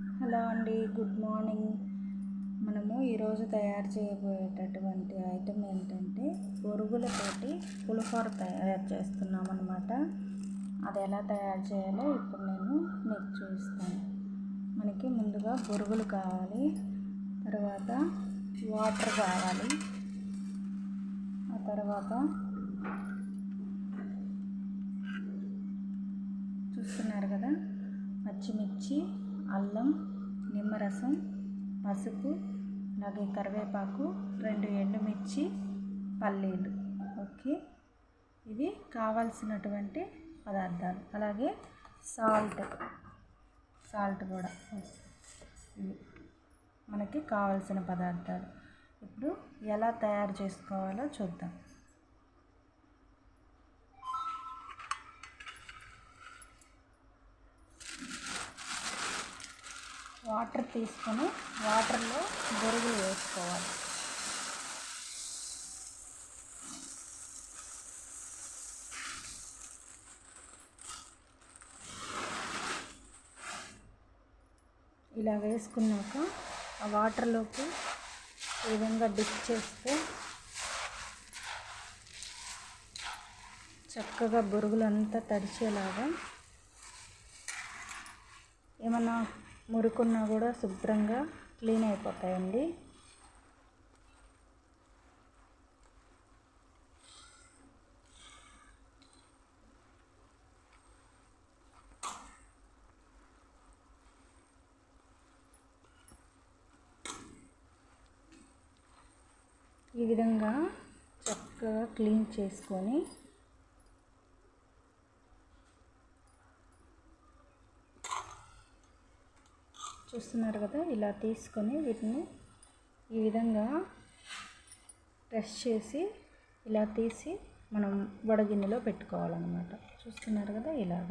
Hello అండి good morning. మనము ఈరోజు తయారు చేయబోయేటటువంటి ఐటెం ఏంటంటే బొరుగులతోటి పులిహోర తయారు చేస్తున్నాం అనమాట అది ఎలా తయారు చేయాలో ఇప్పుడు నేను మీకు చూపిస్తాను. మనకి ముందుగా బొరుగులు కావాలి తర్వాత వాటర్ కావాలి ఆ తర్వాత చూస్తున్నారు కదా పచ్చిమిర్చి అల్లం నిమ్మరసం పసుపు అలాగే కరివేపాకు రెండు ఎండుమిర్చి పల్లీలు. ఓకే? ఇవి కావాల్సినటువంటి పదార్థాలు. అలాగే సాల్ట్. సాల్ట్ కూడా. ఇవి మనకి కావాల్సిన పదార్థాలు. ఇప్పుడు ఎలా తయారు చేసుకోవాలో చూద్దాం. వాటర్ తీసుకొని వాటర్లో బొరుగులు వేసుకోవాలి. ఇలా వేసుకున్నాక ఆ వాటర్లోకి ఈ విధంగా డిప్ చేస్తే చక్కగా బొరుగులంతా తడిచేలాగా ఏమన్నా మురుకున్నా కూడా శుభ్రంగా క్లీన్ అయిపోతాయండి. ఈ విధంగా చక్కగా క్లీన్ చేసుకొని చూస్తున్నారు కదా ఇలా తీసుకొని వీటిని ఈ విధంగా ప్రెస్ చేసి ఇలా తీసి మనం వడగిన్నెలో పెట్టుకోవాలన్నమాట. చూస్తున్నారు కదా ఇలాగ.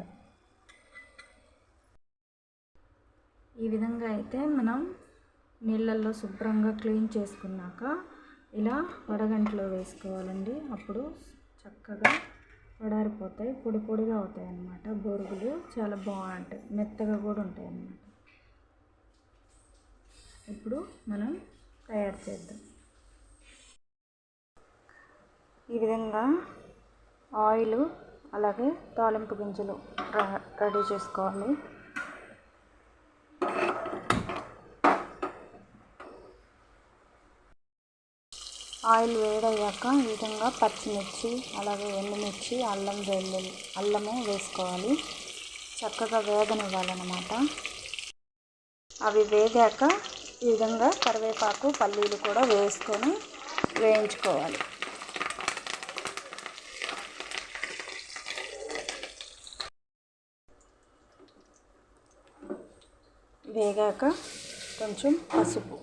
ఈ విధంగా అయితే మనం నీళ్ళల్లో శుభ్రంగా క్లీన్ చేసుకున్నాక ఇలా వడగంటలో వేసుకోవాలండి. అప్పుడు చక్కగా వడారిపోతాయి పొడి పొడిగా అవుతాయి అన్నమాట బొరుగులు చాలా బాగుంటాయి మెత్తగా కూడా ఉంటాయి అన్నమాట ఇప్పుడు మనం తయారు చేద్దాం. ఈ విధంగా ఆయిల్ అలాగే తాలింపు గింజలు రెడీ చేసుకోవాలి. ఆయిల్ వేడయ్యాక ఈ విధంగా పచ్చిమిర్చి అలాగే ఎండుమిర్చి అల్లం వెల్లుల్లి అల్లము వేసుకోవాలి. చక్కగా వేగనివ్వాలన్నమాట. అవి వేగాక ఈ విధంగా కరివేపాకు పల్లీలు కూడా వేసుకొని వేయించుకోవాలి. వేగాక కొంచెం పసుపు.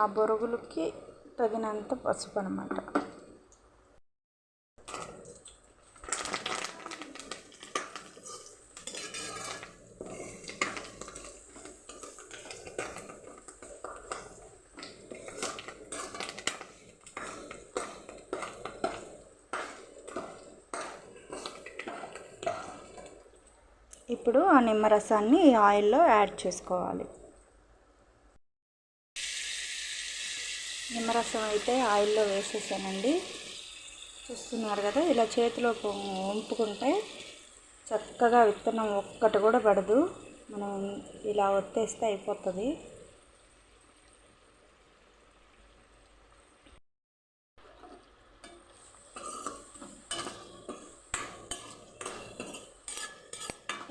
ఆ బొరుగులకి తగినంత పసుపు అనమాట ఇప్పుడు ఆ నిమ్మరసాన్ని ఈ ఆయిల్లో యాడ్ చేసుకోవాలి. నిమ్మరసం అయితే ఆయిల్లో వేసేసానండి. చూస్తున్నారు కదా ఇలా చేతిలో వంపుకుంటే చక్కగా విత్తనం ఒక్కటి కూడా పడదు. మనం ఇలా ఒత్తేస్తే అయిపోతుంది.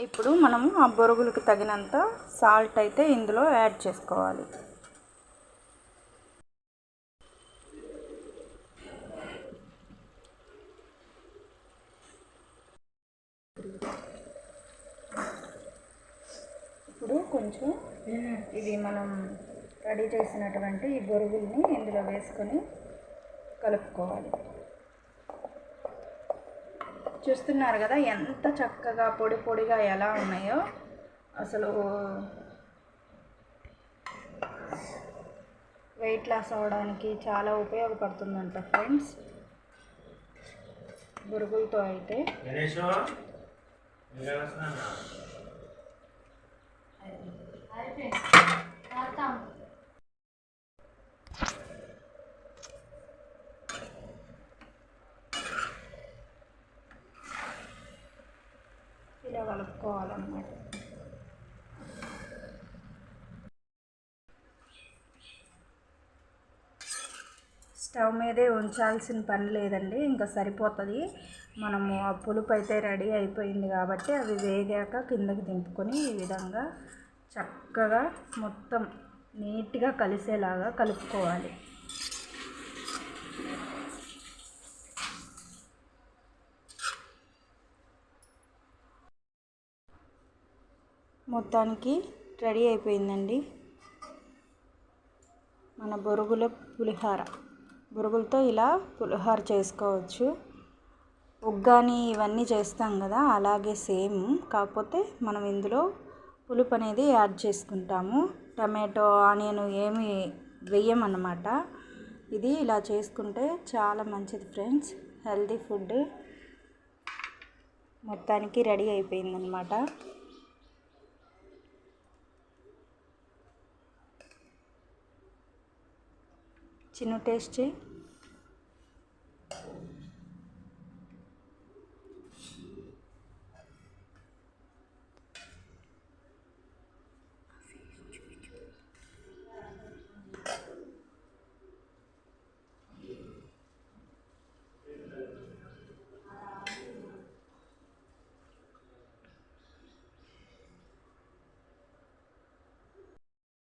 ఇప్పుడు మనము ఆ బొరుగులకు తగినంత సాల్ట్ అయితే ఇందులో యాడ్ చేసుకోవాలి. ఇప్పుడు కొంచెం ఇది మనం రెడీ చేసినటువంటి ఈ బొరుగుల్ని ఇందులో వేసుకొని కలుపుకోవాలి. చూస్తున్నారు కదా ఎంత చక్కగా పొడి పొడిగా ఎలా ఉన్నాయో. అసలు వెయిట్ లాస్ అవ్వడానికి చాలా ఉపయోగపడుతుందంట ఫ్రెండ్స్ బురుగులతో అయితే. ఇలా కలుపుకోవాలన్నమాట. స్టవ్ మీదే ఉంచాల్సిన పని లేదండి ఇంకా సరిపోతుంది. మనము ఆ పులుపు అయితే రెడీ అయిపోయింది కాబట్టి అవి వేగాక కిందకి దింపుకొని ఈ విధంగా చక్కగా మొత్తం నీట్గా కలిసేలాగా కలుపుకోవాలి. మొత్తానికి రెడీ అయిపోయిందండి. మన బొరుగుల పులిహార. బొరుగులతో ఇలా పులిహార చేసుకోవచ్చు. ఉగ్గాని ఇవన్నీ చేస్తాం కదా అలాగే సేమ్. కాకపోతే మనం ఇందులో పులుపు అనేది యాడ్ చేసుకుంటాము. టమాటో ఆనియన్ ఏమి వేయమన్నమాట. ఇది ఇలా చేసుకుంటే చాలా మంచిది ఫ్రెండ్స్. Healthy food. మొత్తానికి రెడీ అయిపోయిందనమాట చిన్న టేస్ట్